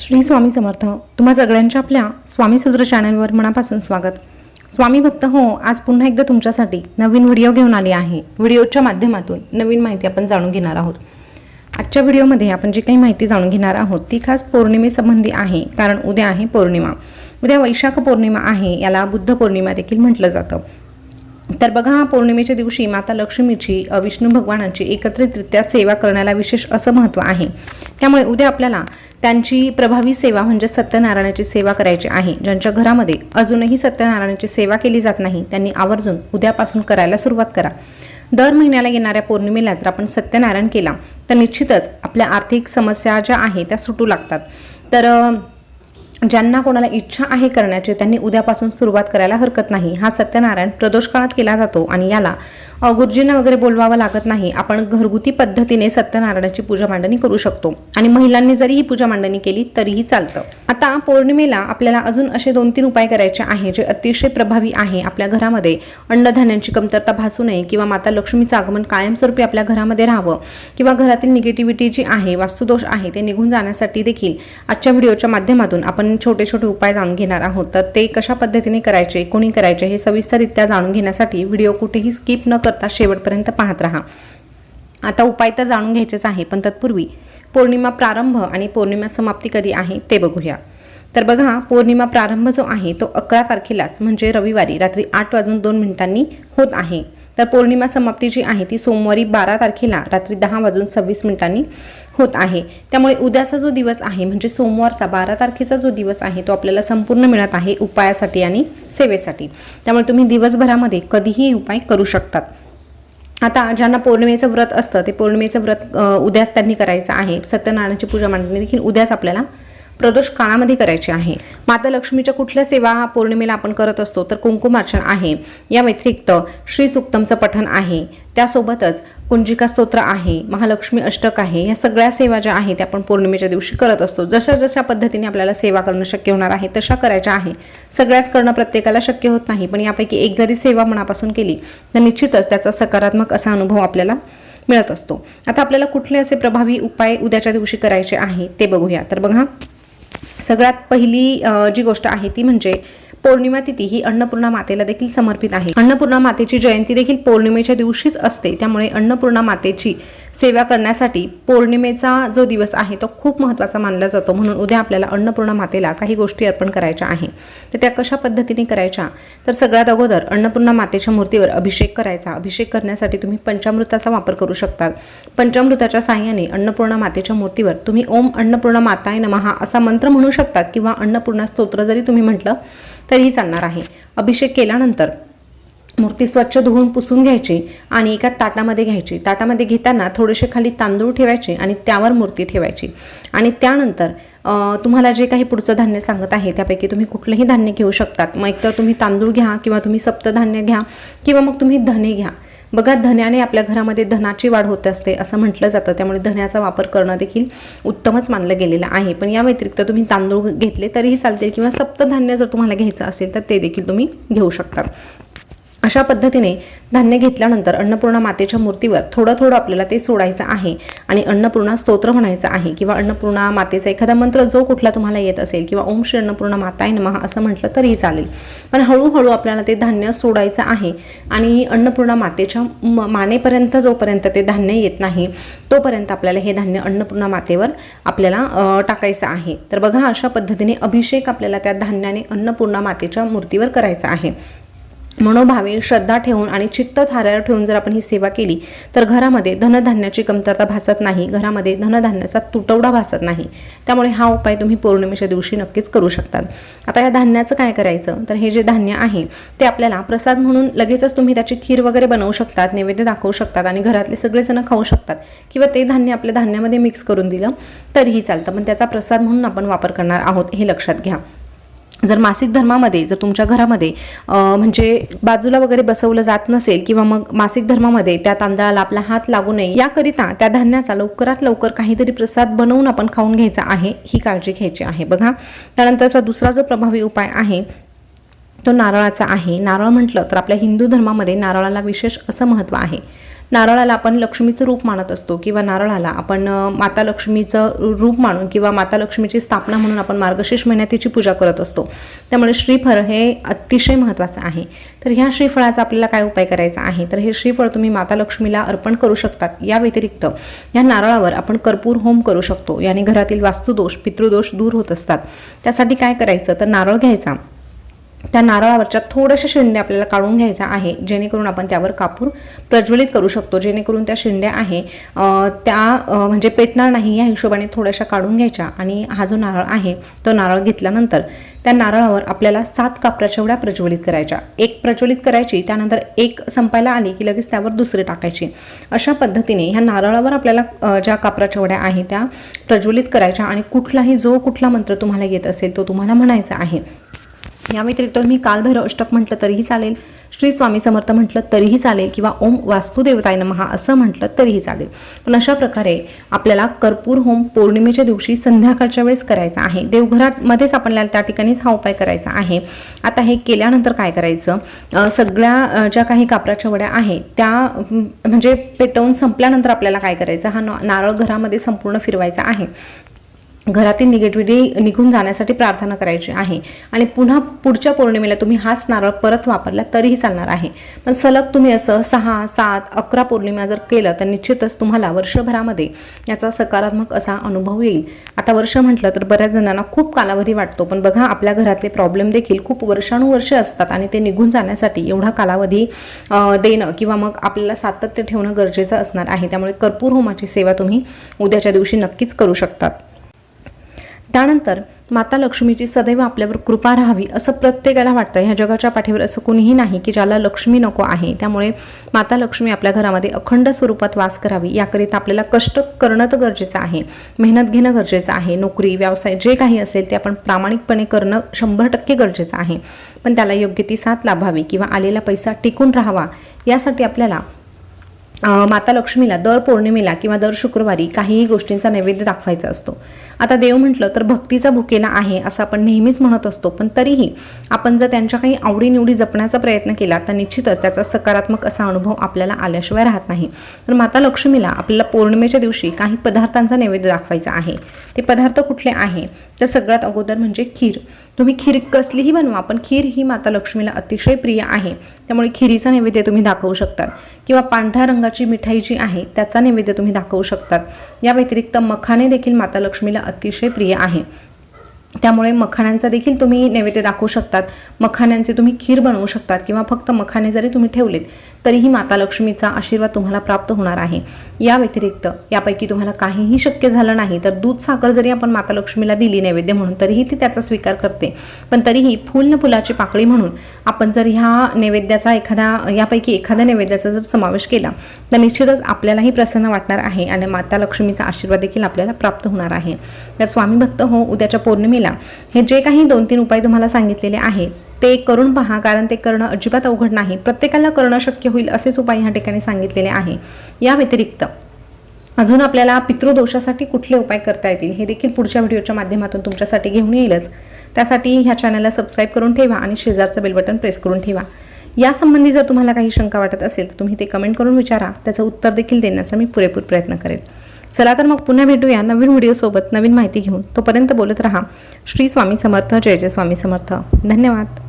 श्री स्वामी समर्थ तुम्हा सगळ्यांच्या आपल्या स्वामी सूत्र चॅनलवर मनापासून स्वागत. स्वामी भक्त हो आज पुन्हा एकदा तुमच्यासाठी नवीन व्हिडिओ घेऊन आली आहे. व्हिडिओच्या माध्यमातून नवीन माहिती आपण जाणून घेणार आहोत. आजच्या व्हिडिओमध्ये आपण जी काही माहिती जाणून घेणार आहोत ती खास पौर्णिमेसंबंधी आहे कारण उद्या आहे पौर्णिमा. उद्या वैशाख पौर्णिमा आहे याला बुद्ध पौर्णिमा देखील म्हटलं जातं. तर बघा हा पौर्णिमेच्या दिवशी माता लक्ष्मीची विष्णू भगवानांची एकत्रितरित्या सेवा करण्याला विशेष असं महत्त्व आहे. त्यामुळे उद्या आपल्याला त्यांची प्रभावी सेवा म्हणजे सत्यनारायणाची सेवा करायची आहे. ज्यांच्या घरामध्ये अजूनही सत्यनारायणाची सेवा केली जात नाही त्यांनी आवर्जून उद्यापासून करायला सुरुवात करा. दर महिन्याला येणाऱ्या पौर्णिमेला जर आपण सत्यनारायण केला तर निश्चितच आपल्या आर्थिक समस्या ज्या आहेत त्या सुटू लागतात. तर ज्यांना कोणाला इच्छा आहे करण्याची त्यांनी उद्यापासून सुरुवात करायला हरकत नाही. हा सत्यनारायण प्रदोष काळात केला जातो आणि याला गुरुजींना वगैरे बोलवावं लागत नाही. आपण घरगुती पद्धतीने सत्यनारायणाची पूजा मांडणी करू शकतो आणि महिलांनी जरी ही पूजा मांडणी केली तरीही चालतं. आता पौर्णिमेला आपल्याला अजून असे दोन तीन उपाय करायचे आहे जे अतिशय प्रभावी आहे. आपल्या घरामध्ये अन्नधान्यांची कमतरता भासू नये किंवा माता लक्ष्मीचं आगमन कायमस्वरूपी आपल्या घरामध्ये राहावं किंवा घरातील निगेटिव्हिटी जी आहे वास्तुदोष आहे ते निघून जाण्यासाठी देखील आजच्या व्हिडिओच्या माध्यमातून आपण छोटे छोटे उपाय जाणून घेणार आहोत. तर ते कशा पद्धतीने करायचे कोणी करायचे हे सविस्तररित्या जाणून घेण्यासाठी व्हिडिओ कुठेही स्किप न करता शेवटपर्यंत पाहत राहा. आता उपाय तर जाणून घ्यायचेच आहे पण तत्पूर्वी पौर्णिमा प्रारंभ आणि पौर्णिमा समाप्ती कधी आहे ते बघूया. तर बघा पौर्णिमा प्रारंभ जो आहे तो अकरा तारखेलाच म्हणजे रविवारी रात्री आठ वाजून दोन मिनिटांनी होत आहे. तर पौर्णिमा समाप्ती जी आहे ती सोमवारी बारा तारखेला रात्री दहा वाजून सव्वीस मिनिटांनी होत आहे. त्यामुळे उद्याचा जो दिवस आहे म्हणजे सोमवारचा बारा तारखेचा जो दिवस आहे तो आपल्याला संपूर्ण मिळत आहे उपायासाठी आणि सेवेसाठी. त्यामुळे तुम्ही दिवसभरामध्ये कधीही उपाय करू शकतात. आता ज्यांना पौर्णिमेचं व्रत असतं ते पौर्णिमेचं व्रत उद्याच त्यांनी करायचं आहे. सत्यनारायणाची पूजा मांडणी देखील उद्याच आपल्याला प्रदोष काळामध्ये करायची आहे. माता लक्ष्मीच्या कुठल्या सेवा पौर्णिमेला आपण करत असतो तर कुंकुमार्चन आहे. या व्यतिरिक्त श्री सुक्तमचं पठण आहे. त्यासोबतच कुंजिका स्तोत्र आहे महालक्ष्मी अष्टक आहे या सगळ्या सेवा ज्या आहेत त्या आपण पौर्णिमेच्या दिवशी करत असतो. जशा जशा पद्धतीने आपल्याला सेवा करणं शक्य होणार आहे तशा करायच्या आहे. सगळ्याच करणं प्रत्येकाला शक्य होत नाही पण यापैकी एक जरी सेवा मनापासून केली तर निश्चितच त्याचा सकारात्मक असा अनुभव आपल्याला मिळत असतो. आता आपल्याला कुठले असे प्रभावी उपाय उद्याच्या दिवशी करायचे आहे ते बघूया. तर बघा. सगळ्यात पहिली जी गोष्ट आहे ती म्हणजे पौर्णिमा तिथी ही अन्नपूर्णा मातेला देखील समर्पित आहे. अन्नपूर्णा मातेची जयंती देखील पौर्णिमेच्या दिवशीच असते. त्यामुळे अन्नपूर्णा मातेची सेवा करण्यासाठी पौर्णिमेचा जो दिवस आहे तो खूप महत्त्वाचा मानला जातो. म्हणून उद्या आपल्याला अन्नपूर्णा मातेला काही गोष्टी अर्पण करायच्या आहे. तर त्या कशा पद्धतीने करायच्या? तर सगळ्यात अगोदर अन्नपूर्णा मातेच्या मूर्तीवर अभिषेक करायचा. अभिषेक करण्यासाठी तुम्ही पंचामृताचा वापर करू शकतात पंचामृताच्या साह्याने अन्नपूर्णा मातेच्या मूर्तीवर तुम्ही ओम अन्नपूर्णा माताय नमहा असा मंत्र म्हणू शकतात किंवा अन्नपूर्णा स्तोत्र जरी तुम्ही म्हटलं तरीही चालणार आहे. अभिषेक केल्यानंतर मूर्ती स्वच्छ धुवून पुसून घ्यायची आणि एका ताटामध्ये घ्यायची. ताटामध्ये घेताना थोडेसे खाली तांदूळ ठेवायचे आणि त्यावर मूर्ती ठेवायची. आणि त्यानंतर तुम्हाला जे काही पुढचं धान्य सांगत आहे त्यापैकी तुम्ही कुठलंही धान्य घेऊ शकतात. मग एकतर तुम्ही तांदूळ घ्या किंवा तुम्ही सप्तधान्य घ्या किंवा मग तुम्ही धने घ्या. बघा धन्याने आपल्या घरामध्ये धनाची वाढ होत असते असं म्हटलं जातं. त्यामुळे धन्याचा वापर करणं देखील उत्तमच मानलं गेलेलं आहे. पण या व्यतिरिक्त तुम्ही तांदूळ घेतले तरीही चालतील किंवा सप्तधान्य जर तुम्हाला घ्यायचं असेल तर ते देखील तुम्ही घेऊ शकतात अशा पद्धतीने धान्य घेतल्यानंतर अन्नपूर्णा मातेच्या मूर्तीवर थोडं थोडं आपल्याला ते सोडायचं आहे आणि अन्नपूर्णा स्तोत्र म्हणायचं आहे किंवा अन्नपूर्णा मातेचा एखादा मंत्र जो कुठला तुम्हाला येत असेल किंवा ओम श्री अन्नपूर्णा माताय नमहा असं म्हटलं तरीही चालेल. पण हळूहळू आपल्याला ते धान्य सोडायचं आहे आणि अन्नपूर्णा मातेच्या म- मानेपर्यंत जोपर्यंत ते धान्य येत नाही तोपर्यंत आपल्याला हे धान्य अन्नपूर्णा मातेवर आपल्याला टाकायचं आहे. तर बघा अशा पद्धतीने अभिषेक आपल्याला त्या धान्याने अन्नपूर्णा मातेच्या मूर्तीवर करायचा आहे. मनोभावे श्रद्धा ठेवून आणि चित्त थाऱ्यावर ठेवून जर आपण ही सेवा केली तर घरामध्ये धनधान्याची कमतरता भासत नाही. घरामध्ये धनधान्याचा तुटवडा भासत नाही. त्यामुळे हा उपाय तुम्ही पौर्णिमेच्या दिवशी नक्कीच करू शकतात. आता या धान्याचं काय करायचं? तर हे जे धान्य आहे ते आपल्याला प्रसाद म्हणून लगेचच तुम्ही त्याची खीर वगैरे बनवू शकतात नैवेद्य दाखवू शकतात आणि घरातले सगळेजण खाऊ शकतात किंवा ते धान्य आपल्या धान्यामध्ये मिक्स करून दिलं तरीही चालतं. पण त्याचा प्रसाद म्हणून आपण वापर करणार आहोत हे लक्षात घ्या. जर मासिक धर्मामध्ये जर तुमच्या घरामध्ये म्हणजे बाजूला वगैरे बसवलं जात नसेल किंवा मग मासिक धर्मामध्ये त्या तांदळाला आपला हात लागू नये याकरिता त्या धान्याचा लवकरात लवकर काहीतरी प्रसाद बनवून आपण खाऊन घ्यायचा आहे ही काळजी घ्यायची आहे. बघा त्यानंतरचा दुसरा जो प्रभावी उपाय आहे तो नारळाचा आहे. नारळ म्हटलं तर आपल्या हिंदू धर्मामध्ये नारळाला विशेष असं महत्त्व आहे. नारळाला आपण लक्ष्मीचं रूप मानत असतो किंवा नारळाला आपण माता लक्ष्मीचं रूप मानून किंवा माता लक्ष्मीची स्थापना म्हणून आपण मार्गशीर्ष महिन्यात तिची पूजा करत असतो. त्यामुळे श्रीफळ हे अतिशय महत्त्वाचं आहे. तर ह्या श्रीफळाचा आपल्याला काय उपाय करायचा आहे? तर हे श्रीफळ तुम्ही माता लक्ष्मीला अर्पण करू शकतात. या व्यतिरिक्त या नारळावर आपण कर्पूर होम करू शकतो. याने घरातील वास्तुदोष पितृदोष दूर होत असतात. त्यासाठी काय करायचं? तर नारळ घ्यायचा. त्या नारळावरच्या थोड्याशा शेंड्या आपल्याला काढून घ्यायचा आहे जेणेकरून आपण त्यावर कापूर प्रज्वलित करू शकतो. जेणेकरून त्या शिंड्या आहे त्या म्हणजे पेटणार नाही या हिशोबाने थोड्याशा काढून घ्यायच्या. आणि हा जो नारळ आहे तो नारळ घेतल्यानंतर त्या नारळावर आपल्याला सात कापराच्या एवढ्या प्रज्वलित करायच्या. एक प्रज्वलित करायची त्यानंतर एक संपायला आली की लगेच त्यावर दुसरी टाकायची. अशा पद्धतीने ह्या नारळावर आपल्याला ज्या कापराच्या वड्या आहे त्या प्रज्वलित करायच्या. आणि कुठलाही जो कुठला मंत्र तुम्हाला येत असेल तो तुम्हाला म्हणायचा आहे. या व्यतिरिक्त मी कालभैरव अष्टक म्हटलं तरीही चालेल. श्री स्वामी समर्थ म्हटलं तरीही चालेल किंवा ओम वास्तुदेवताय नमहा असं म्हटलं तरीही चालेल. पण अशा प्रकारे आपल्याला कर्पूर होम पौर्णिमेच्या दिवशी संध्याकाळच्या वेळेस करायचा आहे. देवघरामध्येच आपल्याला त्या ठिकाणीच हा उपाय करायचा आहे. आता हे केल्यानंतर काय करायचं? सगळ्या ज्या काही कापराच्या वड्या आहेत त्या म्हणजे पेटवून संपल्यानंतर आपल्याला काय करायचं? हा नारळ घरामध्ये संपूर्ण फिरवायचा आहे. घरातील निगेटिव्हिटी निघून जाण्यासाठी प्रार्थना करायची आहे. आणि पुन्हा पुढच्या पौर्णिमेला तुम्ही हाच नारळ परत वापरला तरीही चालणार आहे. पण सलग तुम्ही असं सहा सात अकरा पौर्णिमा जर केलं तर निश्चितच तुम्हाला वर्षभरामध्ये याचा सकारात्मक असा अनुभव येईल. आता वर्ष म्हटलं तर बऱ्याच जणांना खूप कालावधी वाटतो पण बघा आपल्या घरातले प्रॉब्लेम देखील खूप वर्षानुवर्ष असतात आणि ते निघून जाण्यासाठी एवढा कालावधी देणं किंवा मग आपल्याला सातत्य ठेवणं गरजेचं असणार आहे. त्यामुळे कर्पूर होमाची सेवा तुम्ही उद्याच्या दिवशी नक्कीच करू शकतात. त्यानंतर माता लक्ष्मीची सदैव आपल्यावर कृपा राहावी असं प्रत्येकाला वाटतं. ह्या जगाच्या पाठीवर असं कोणीही नाही की ज्याला लक्ष्मी नको आहे. त्यामुळे माता लक्ष्मी आपल्या घरामध्ये अखंड स्वरूपात वास करावी. याकरिता आपल्याला कष्ट करणं तर गरजेचं आहे. मेहनत घेणं गरजेचं आहे. नोकरी व्यवसाय जे काही असेल ते आपण प्रामाणिकपणे करणं शंभर टक्के गरजेचं आहे. पण त्याला योग्य ती साथ लाभावी किंवा आलेला पैसा टिकून राहावा यासाठी आपल्याला माता लक्ष्मीला दर पौर्णिमेला किंवा दर शुक्रवारी काहीही गोष्टींचा नैवेद्य दाखवायचा असतो. आता देव म्हटलं तर भक्तीचा भुकेला आहे असं आपण नेहमीच म्हणत असतो पण तरीही आपण जर त्यांच्या काही आवडीनिवडी जपण्याचा प्रयत्न केला तर निश्चितच त्याचा सकारात्मक असा अनुभव आपल्याला आल्याशिवाय राहत नाही. तर माता लक्ष्मीला आपल्याला पौर्णिमेच्या दिवशी काही पदार्थांचा नैवेद्य दाखवायचा आहे. ते पदार्थ कुठले आहे? तर सगळ्यात अगोदर म्हणजे खीर. तुम्ही खीर कसलीही बनवा पण खीर ही माता लक्ष्मीला अतिशय प्रिय आहे. त्यामुळे खिरीचा नैवेद्य तुम्ही दाखवू शकतात. किंवा पांढऱ्या रंगाची मिठाई जी आहे त्याचा नैवेद्य तुम्ही दाखवू शकतात. या व्यतिरिक्त मखाणे देखील माता लक्ष्मीला अतिशय प्रिय आहे. त्यामुळे मखाण्यांचा देखील तुम्ही नैवेद्य दाखवू शकतात. मखाण्यांचे तुम्ही खीर बनवू शकतात किंवा फक्त मखाणे जरी तुम्ही ठेवलेत तरीही माता लक्ष्मीचा आशीर्वाद तुम्हाला प्राप्त होणार आहे. या व्यतिरिक्त यापैकी तुम्हाला काहीही शक्य झालं नाही तर दूध साखर जरी आपण माता लक्ष्मीला दिली नैवेद्य म्हणून तरीही ती त्याचा स्वीकार करते. पण तरीही फुल न फुलाची पाकळी म्हणून आपण जर ह्या नैवेद्याचा एखादा यापैकी एखाद्या नैवेद्याचा जर समावेश केला तर निश्चितच आपल्यालाही प्रसन्न वाटणार आहे आणि माता लक्ष्मीचा आशीर्वाद देखील आपल्याला प्राप्त होणार आहे. तर स्वामी भक्त हो उद्याच्या पौर्णिमेला हे जे काही दोन तीन उपाय तुम्हाला सांगितलेले आहेत ते करून पहा कारण ते करणं अजिबात अवघड नाही. प्रत्येकाला करणं शक्य होईल असेच उपाय ह्या ठिकाणी सांगितलेले आहे. या व्यतिरिक्त अजून आपल्याला पितृदोषासाठी कुठले उपाय करता येतील हे देखील पुढच्या व्हिडिओच्या माध्यमातून तुमच्यासाठी घेऊन येईलच. त्यासाठी ह्या चॅनलला सबस्क्राईब करून ठेवा आणि शेजारचं बेल बटन प्रेस करून ठेवा. यासंबंधी जर तुम्हाला काही शंका वाटत असेल तर तुम्ही ते कमेंट करून विचारा. त्याचं उत्तर देखील देण्याचा मी पुरेपूर प्रयत्न करेन चला तर मग पुन्हा भेटूया नवीन व्हिडिओसोबत नवीन माहिती घेऊन. तोपर्यंत बोलत राहा. श्री स्वामी समर्थ जय जय स्वामी समर्थ. धन्यवाद.